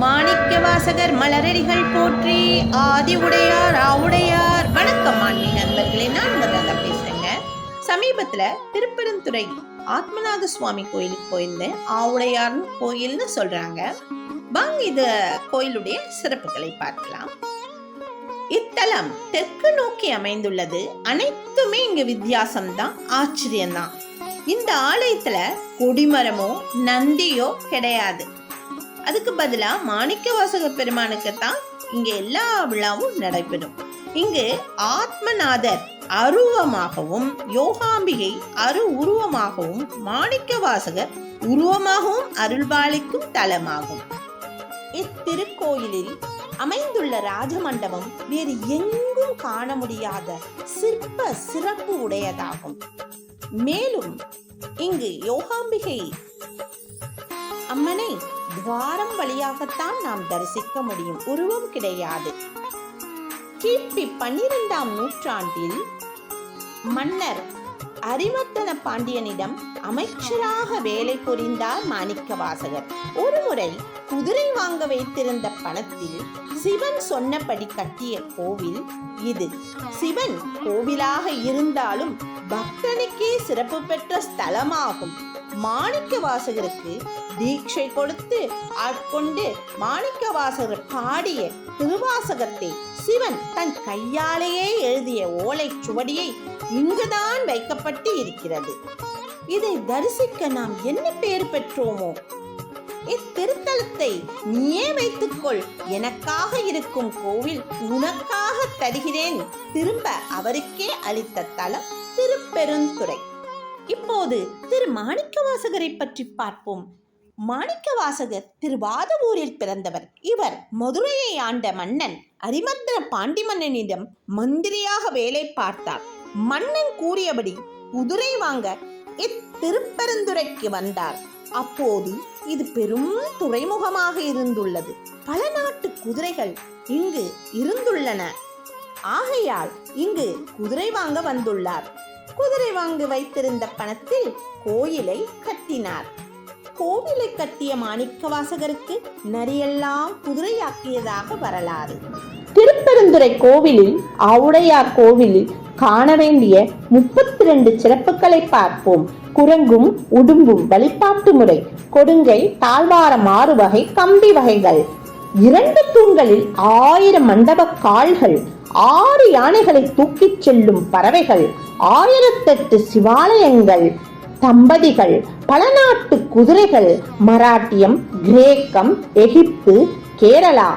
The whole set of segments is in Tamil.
மாணிக்க வாசகர் மலரடிகள் போற்றி ஆதி உடையார் ஆவுடையார் வணக்கம் ஆன்மீக நண்பர்களே நான் உங்க பேசுறேங்க. சமீபத்துல திருப்பெருந்துறை ஆத்மநாத சுவாமி கோயிலுக்கு போயிருந்தேன். ஆவுடையார்னு கோயில்னு சொல்றாங்க. வாங்க இது கோயிலுடைய சிறப்புகளை பார்க்கலாம். இத்தலம் தெற்கு நோக்கி அமைந்துள்ளது. அனைத்துமே இங்க வித்தியாசம்தான் ஆச்சரியம்தான். இந்த ஆலயத்துல கொடிமரமோ நந்தியோ கிடையாது. அதுக்கு பதிலா மாணிக்க வாசக பெருமானுக்கு தான் இங்க எல்லா விழாவும் நடைபெறும். இங்கு ஆத்மநாதர் அருவமாகவும் யோகாம்பிகை அரு உருவமாகவும் மாணிக்க வாசகர் உருவமாகவும் அருள்பாலிக்கும் தலமாகும். இத்திருக்கோயிலில் அமைந்துள்ள ராஜமண்டபம் வேறு எங்கும் காண முடியாத சிற்ப சிறப்பு உடையதாகும். மேலும் இங்கு யோகாம்பிகை அம்மனை துவாரம் வழியாகத்தான் நாம் தரிசிக்க முடியும். உருவம் கிடையாது. கிபி பன்னிரெண்டாம் நூற்றாண்டில் மன்னர் அரிமர்த்தன பாண்டியனிடம் அமைச்சராக வேலை புரிந்தார் மாணிக்க வாசகர். ஒருமுறை குதிரை வாங்க வைத்திருந்த பணத்தில் சிவன் சொன்னபடி கட்டிய கோவில் இது. சிவன் கோவிலாக இருந்தாலும் பக்தனுக்கே சிறப்பு பெற்ற ஸ்தலமாகும். மாணிக்க வாசகருக்கு தீட்சை கொடுத்து ஆட்கொண்டு மாணிக்க வாசகர் பாடிய திருவாசகத்தை சிவன் தன் கையாலேயே எழுதிய ஓலைச் சுவடியை இங்குதான் வைக்கப்பட்டு இருக்கிறது. இதை தரிசிக்க நாம் என்ன பேர் பெற்றோமோ? இத்திருத்தலத்தை நீயே வைத்துக்கொள். எனக்காக இருக்கும் கோவில் உனக்காக தருகிறேன். திரும்ப அவருக்கே அளித்த தலம் திருப்பெருந்துறை. இப்போது திரு மாணிக்கவாசகரை பற்றி பார்ப்போம். மாணிக்கவாசகர் திருவாதவூரில் பிறந்தவர். இவர் மதுரையை ஆண்ட மன்னன் அரிமந்திர பாண்டி மன்னனிடம் மந்திரியாக வேலை பார்த்தார். மன்னன் கூறியபடி குதிரை வாங்க இத்திருப்பெருந்துரைக்கு வந்தார். அப்போது இது பெரும் துறைமுகமாக இருந்துள்ளது. பல நாட்டு குதிரைகள் இங்கு இருந்துள்ளன. ஆகையால் இங்கு குதிரை வாங்க வந்துள்ளார். குதிரை வாங்க வைத்திருந்த பணத்தில் கோயிலை கட்டினார். கோவிலை கட்டிய மாணிக்கவாசகருக்கு நரியெல்லாம் குதிரையாக்கியதாக வரலாறு. திருப்பெருந்துறை கோவிலில் ஆவுடையார் கோவிலில் காண வேண்டிய முப்பத்தி ரெண்டு சிறப்புகளை பார்ப்போம். குரங்கும் உடும்பும் வழிபாட்டு முறை கொடுங்கை தாழ்வாரம் ஆறு வகை கம்பி வகைகள். இரண்டு தூண்களில் ஆயிரம் மண்டப கால்கள் ஆறு யானைகளை தூக்கிச் செல்லும் பறவைகள் ஆயிரத்தெட்டு சிவாலயங்கள் தம்பதிகள் பல நாட்டு குதிரைகள் மராட்டியம் கிரேக்கம் எகிப்து கேரளா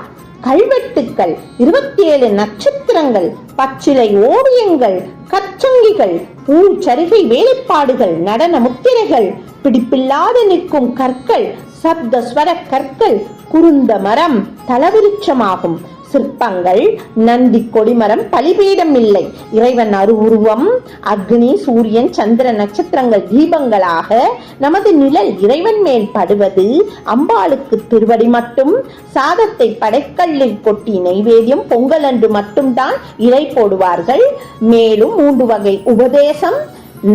கல்வெட்டுக்கள் இருபத்தி ஏழு நட்சத்திரங்கள் பச்சிலை ஓவியங்கள் கச்சங்கிகள் பூச்சருகை வேலைப்பாடுகள் நடன முத்திரைகள் பிடிப்பில்லாது நிற்கும் கற்கள் சப்த ஸ்வர கற்கள் குருந்த மரம் தலவிருட்சமாகும். சிற்பங்கள் நந்தி கொடிமரம் பலிபீடம் இல்லை இறைவன் அருவுருவம் அக்னி சூரியன் சந்திர நட்சத்திரங்கள் தீபங்களாக நமது நிழல் இறைவன் மேல் படுவது அம்பாளுக்கு திருவடி மட்டும் சாதத்தை படைக்கல்லில் கொட்டி நைவேத்தியம் பொங்கல் அன்று மட்டும்தான் இலை போடுவார்கள். மேலும் மூன்று வகை உபதேசம்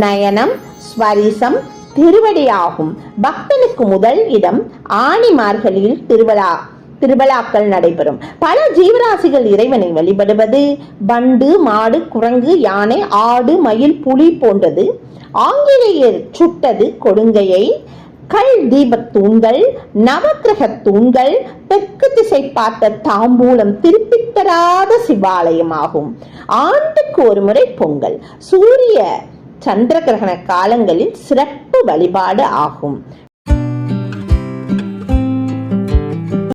நயனம் ஸ்வரிசம் திருவடியாகும். பக்தனுக்கு முதல் இடம் ஆணி மார்கழியில் திருவிழா திருவிழாக்கள் நடைபெறும். பல ஜீவராசிகள் இறைவனை வழிபடுவது பண்டு மாடு குரங்கு யானை ஆடு மயில் புலி போன்றது. ஆங்கிலேயர் சுட்டது கொடுங்கையை. கல் தீபத்தூண்கள் நவக்கிரக தூண்கள் தெற்கு திசை பார்த்த தாம்பூலம் திருப்பி தராத சிவாலயமாகும். ஆண்டுக்கு ஒரு முறை பொங்கல். சூரிய சந்திர கிரகண காலங்களில் சிறப்பு வழிபாடு ஆகும்.